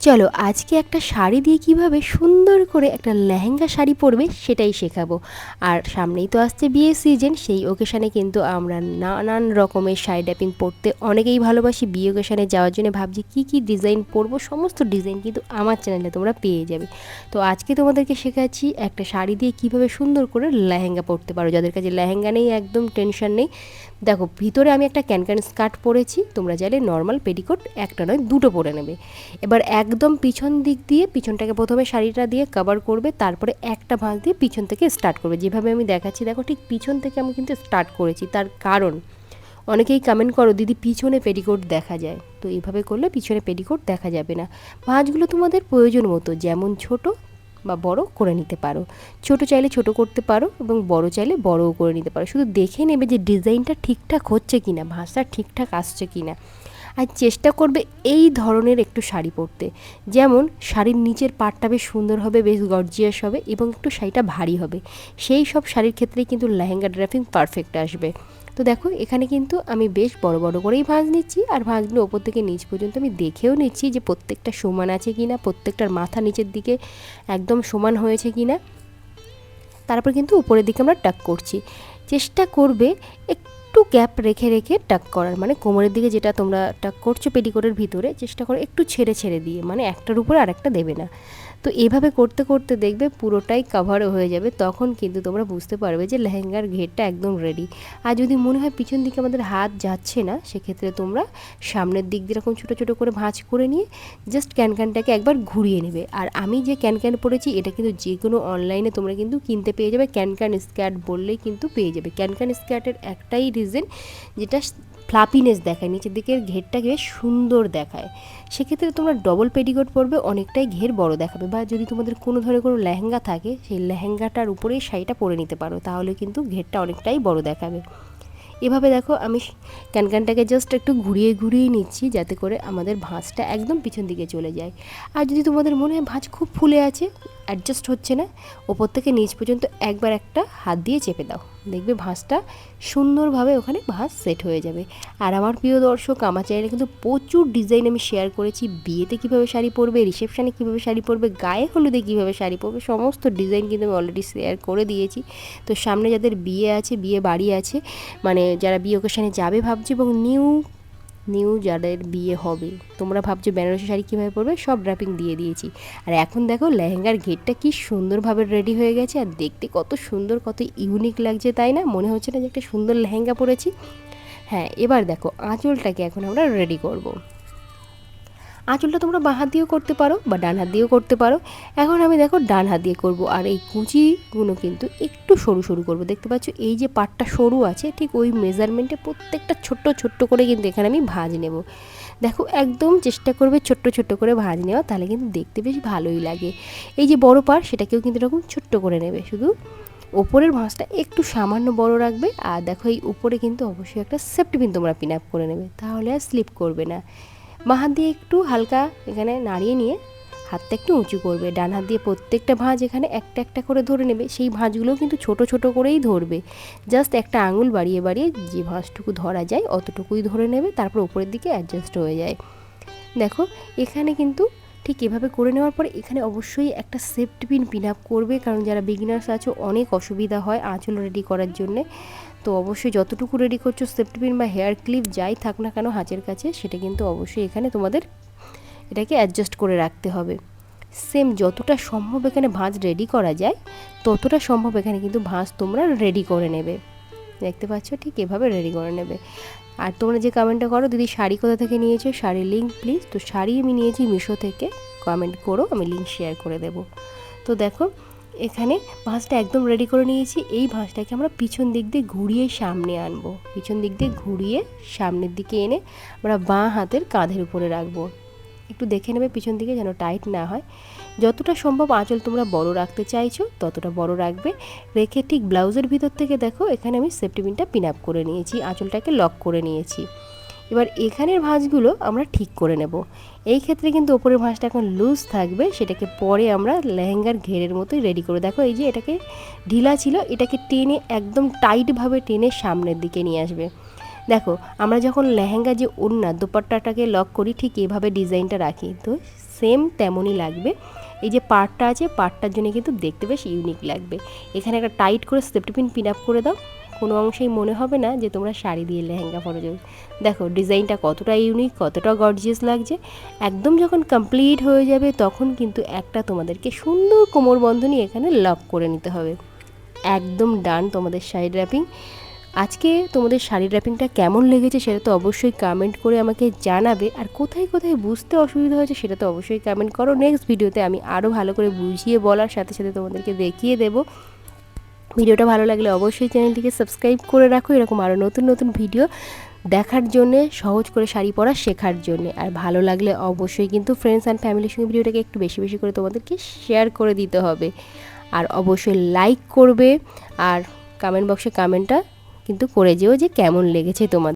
চলো আজকে একটা শাড়ি দিয়ে কীভাবে সুন্দর করে একটা লেহেঙ্গা শাড়ি পরবে সেটাই শেখাবো। আর সামনেই তো আসছে বিয়ে সিজন সেই ওকেশানে কিন্তু আমরা নানান রকমের শাড়ি ড্যাপিং পরতে অনেকেই ভালোবাসি। বিয়ে ওকেশানে যাওয়ার জন্য ভাবছি কী কী ডিজাইন পরবো? সমস্ত ডিজাইন কিন্তু আমার চ্যানেলে তোমরা পেয়ে যাবে। তো আজকে তোমাদেরকে শেখাচ্ছি একটা শাড়ি দিয়ে কীভাবে সুন্দর করে লেহেঙ্গা পরতে পারো। যাদের কাছে লেহেঙ্গা নেই, একদম টেনশন নেই দেখো, ভিতরে আমি একটা ক্যানক্যান স্কার্ট পরেছি, তোমরা চাইলে নর্মাল পেটিকোট একটা নয়, দুটো পরে নেবে। এবার একদম পিছন দিক দিয়ে, পিছনটাকে প্রথমে শাড়িটা দিয়ে কভার করবে, তারপরে একটা ভাঁজ দিয়ে পিছন থেকে স্টার্ট করবে। যেভাবে আমি দেখাচ্ছি, দেখো ঠিক পিছন থেকে আমি কিন্তু স্টার্ট করেছি, তার কারণ অনেকেই কমেন্ট করো, দিদি, পিছনে পেটিকোট দেখা যায়। তো এইভাবে করলে পিছনে পেটিকোট দেখা যাবে না। ভাঁজগুলো তোমাদের প্রয়োজন মতো, যেমন ছোট বা বড় করে নিতে পারো। ছোট চাইলে ছোট করতে পারো এবং বড় চাইলে বড়ও করে নিতে পারো। শুধু দেখে নেবে যে ডিজাইনটা ঠিকঠাক হচ্ছে কি না ভাষা ঠিকঠাক আসছে কি না আর চেষ্টা করবে এই ধরনের একটু শাড়ি পরতে। যেমন শাড়ির নিচের পাটটা বেশ সুন্দর হবে, বেশ গর্জিয়াস হবে এবং একটু শাড়িটা ভারী হবে। সেই সব শাড়ির ক্ষেত্রেই কিন্তু লেহেঙ্গা ড্রাফিং পারফেক্ট আসবে। তো দেখো, এখানে কিন্তু আমি বেশ বড় বড় করেই ভাঁজ নিচ্ছি আর ভাঁজগুলো ওপর থেকে নিচ পর্যন্ত আমি দেখেও নিচ্ছি যে প্রত্যেকটা সমান আছে কি না প্রত্যেকটার মাথা নিচের দিকে একদম সমান হয়েছে কি না তারপর কিন্তু উপরের দিকে আমরা টাক করছি। চেষ্টা করবে একটু গ্যাপ রেখে রেখে টাক করার মানে কোমরের দিকে যেটা তোমরা টাক করছ পেটিকোটের ভিতরে, চেষ্টা করো একটু ছেড়ে ছেড়ে দিয়ে মানে একটার উপরে আরেকটা দেবে না। তো এভাবে করতে করতে দেখবে পুরোটাই কাভার হয়ে যাবে, তখন কিন্তু তোমরা বুঝতে পারবে যে লেহেঙ্গার ঘেরটা একদম রেডি আর যদি মনে হয় পিছন দিকে আমাদের হাত যাচ্ছে না, সেক্ষেত্রে তোমরা সামনের দিক দিয়ে এরকম ছোটো ছোটো করে ভাঁজ করে নিয়ে জাস্ট ক্যানক্যানটাকে একবার ঘুরিয়ে নেবে। আর আমি যে ক্যানক্যান পরেছি, এটা কিন্তু যে কোনো অনলাইনে তোমরা কিন্তু কিনতে পেয়ে যাবে ক্যানক্যান স্কার্ট বললেই কিন্তু পেয়ে যাবে। ক্যানক্যান স্কার্টের একটাই রিজন যেটা ফ্লাপিনেস দেখায়, নিচের দিকের ঘেরটাকে সুন্দর দেখায়। সেক্ষেত্রে তোমরা ডবল পেটিকোট পরবে, অনেকটাই ঘের বড় দেখাবে বা যদি তোমাদের কোনো ধরনের কোনো লেহেঙ্গা থাকে, সেই লেহেঙ্গাটার উপরেই শাড়িটা পরে নিতে পারো, তাহলে কিন্তু ঘেরটা অনেকটাই বড় দেখাবে। এভাবে দেখো, আমি ক্যানক্যানটাকে জাস্ট একটু ঘুরিয়ে ঘুরিয়ে নিচ্ছি, যাতে করে আমাদের ভাঁজটা একদম পিছন দিকে চলে যায়। আর যদি তোমাদের মনে হয় ভাঁজ খুব ফুলে আছে অ্যাডজাস্ট হচ্ছে না, ওপর থেকে নিচ পর্যন্ত একবার একটা হাত দিয়ে চেপে দাও। দেখবে ভাঁজটা সুন্দরভাবে ওখানে ভাঁজ সেট হয়ে যাবে। আর আমার প্রিয় দর্শক, আমার চ্যানেলে কিন্তু প্রচুর ডিজাইন আমি শেয়ার করেছি। বিয়েতে কীভাবে শাড়ি পরবে রিসেপশানে কীভাবে শাড়ি পরবে, গায়ে হলুদে কীভাবে শাড়ি পরবে, সমস্ত ডিজাইন কিন্তু আমি অলরেডি শেয়ার করে দিয়েছি। তো সামনে যাদের বিয়ে আছে, বিয়ে বাড়ি আছে মানে যারা বিয়ে ওকেশানে যাবে ভাবছি, এবং নিউ নিউ যাদের বিয়ে হবে। তোমরা ভাবছ বেনারসি শাড়ি কীভাবে পরবে? সব ড্রাপিং দিয়ে দিয়েছি। আর এখন দেখো লেহেঙ্গার ঘেরটা কি সুন্দরভাবে রেডি হয়ে গেছে। আর দেখতে কত সুন্দর, কত ইউনিক লাগছে, তাই না? মনে হচ্ছে না যে একটা সুন্দর লেহেঙ্গা পরেছি। হ্যাঁ এবার দেখো আঁচলটাকে এখন আমরা রেডি করব। আঁচলটা তোমরা বাঁ হাত দিয়েও করতে পারো বা ডান হাত দিয়েও করতে পারো। এখন আমি দেখো ডান হাত দিয়ে করব আর এই কুচিগুলো কিন্তু একটু সরু সরু করব। দেখতে পাচ্ছ? এই যে পাটটা সরু আছে, ঠিক ওই মেজারমেন্টে প্রত্যেকটা ছোট্ট ছোট্ট করে কিন্তু এখানে আমি ভাজ নেব। দেখো, একদম চেষ্টা করবে ছোট্ট ছোট্ট করে ভাজ নেওয়া, তাহলে কিন্তু দেখতে বেশ ভালোই লাগে। এই যে বড় পার সেটাকেও কিন্তু এরকম ছোট্ট করে নেবে। শুধু ওপরের ভাঁজটা একটু সামান্য বড় রাখবে আর দেখো এই উপরে কিন্তু অবশ্যই একটা সেফটি পিন তোমরা পিন আপ করে নেবে। তাহলে আর স্লিপ করবে না। হাত দিয়ে একটু হালকা এখানে নাড়িয়ে নিয়ে হাতটা একটু উঁচু করবে। ডান হাত দিয়ে প্রত্যেকটা ভাঁজ এখানে একটা একটা করে ধরে নেবে। সেই ভাঁজগুলোও কিন্তু ছোট ছোট করেই ধরবে। জাস্ট একটা আঙুল বাড়িয়ে বাড়িয়ে যে ভাঁজটুকু ধরা যায় অতটুকুই ধরে নেবে, তারপর উপরের দিকে অ্যাডজাস্ট হয়ে যায়। দেখো, এখানে কিন্তু ঠিক এভাবে করে নেওয়ার পরে এখানে অবশ্যই একটা সেফটি পিন পিন আপ করবে। কারণ যারা বিগিনার্স আছে, অনেক অসুবিধা হয় আঁচল রেডি করার জন্যে। তো অবশ্যই যতটুকু রেডি করছ সেফটি পিন বা হেয়ার ক্লিপ যাই থাক না কেন হাঁচের কাছে, সেটা কিন্তু অবশ্যই এখানে তোমাদের এটাকে অ্যাডজাস্ট করে রাখতে হবে। সেম যতটা সম্ভব এখানে ভাঁজ রেডি করা যায়, ততটা সম্ভব এখানে কিন্তু ভাঁজ তোমরা রেডি করে নেবে। দেখতে পাচ্ছ ঠিক এভাবে রেডি করে নেবে। আর তোমরা যে কমেন্টটা করো, দিদি, শাড়ি কোথা থেকে নিয়েছো? শাড়ির লিঙ্ক প্লিজ তো শাড়ি আমি নিয়েছি মিশো থেকে। কমেন্ট করো, আমি লিঙ্ক শেয়ার করে দেব। তো দেখো এখানে ভাঁজটা একদম রেডি করে নিয়েছি। এই ভাঁজটাকে আমরা পিছন দিক দিয়ে ঘুরিয়ে সামনে আনব। পিছন দিক দিয়ে ঘুরিয়ে সামনের দিকে এনে আমরা বাঁ হাতের কাঁধের উপরে রাখব। একটু দেখে নেবে পিছন দিকে যেন টাইট না হয়। যতটা সম্ভব আঁচল তোমরা বড় রাখতে চাইছো, ততটা বড় রাখবে। রেখে ঠিক ব্লাউজের ভিতর থেকে দেখো, এখানে আমি সেফটি পিনটা পিন আপ করে নিয়েছি, আঁচলটাকে লক করে নিয়েছি। এবার এখানের ভাঁজগুলো আমরা ঠিক করে নেব। এই ক্ষেত্রে কিন্তু ওপরের ভাঁজটা এখন লুজ থাকবে, সেটাকে পরে আমরা লেহেঙ্গার ঘেরের মতোই রেডি করে। দেখো এই যে এটাকে ঢিলা ছিল, এটাকে টেনে একদম টাইটভাবে টেনে সামনের দিকে নিয়ে আসবে। দেখো, আমরা যখন লেহেঙ্গা যে ওড়না দোপাট্টাটাকে লক করি, ঠিক এভাবে ডিজাইনটা রাখি। তো সেম তেমনই লাগবে। এই যে পার্টটা আছে পার্টটার জন্য কিন্তু দেখতে বেশ ইউনিক লাগবে। এখানে একটা টাইট করে সেফটি পিন পিন আপ করে দাও। কোনো অংশেই মনে হবে না যে তোমরা শাড়ি দিয়ে লেহেঙ্গা পরে। যাবে দেখো, ডিজাইনটা কতটা ইউনিক কতটা গর্জিয়াস লাগছে। একদম যখন কমপ্লিট হয়ে যাবে, তখন কিন্তু একটা তোমাদেরকে সুন্দর কোমর বন্ধনী এখানে লক করে নিতে হবে। একদম ডান তোমাদের শাড়ি র্যাপিং আজকে তোমাদের শাড়ি র্যাপিংটা কেমন লেগেছে সেটা তো অবশ্যই কমেন্ট করে আমাকে জানাবে। আর কোথায় কোথায় বুঝতে অসুবিধা হয়েছে সেটা তো অবশ্যই কমেন্ট করো। নেক্সট ভিডিওতে আমি আরও ভালো করে বুঝিয়ে বলার সাথে সাথে তোমাদেরকে দেখিয়ে দেবো। ভিডিওটা ভালো লাগলে অবশ্যই চ্যানেলটিকে সাবস্ক্রাইব করে রাখো। এরকম আরও নতুন নতুন ভিডিও দেখার জন্যে, সহজ করে শাড়ি পরা শেখার জন্যে। আর ভালো লাগলে অবশ্যই কিন্তু ফ্রেন্ডস অ্যান্ড ফ্যামিলির সঙ্গে ভিডিওটাকে একটু বেশি বেশি করে তোমাদেরকে শেয়ার করে দিতে হবে। আর অবশ্যই লাইক করবে, আর কমেন্ট বক্সে কমেন্টটা কিন্তু করে যেও যে কেমন লেগেছে তোমাদের।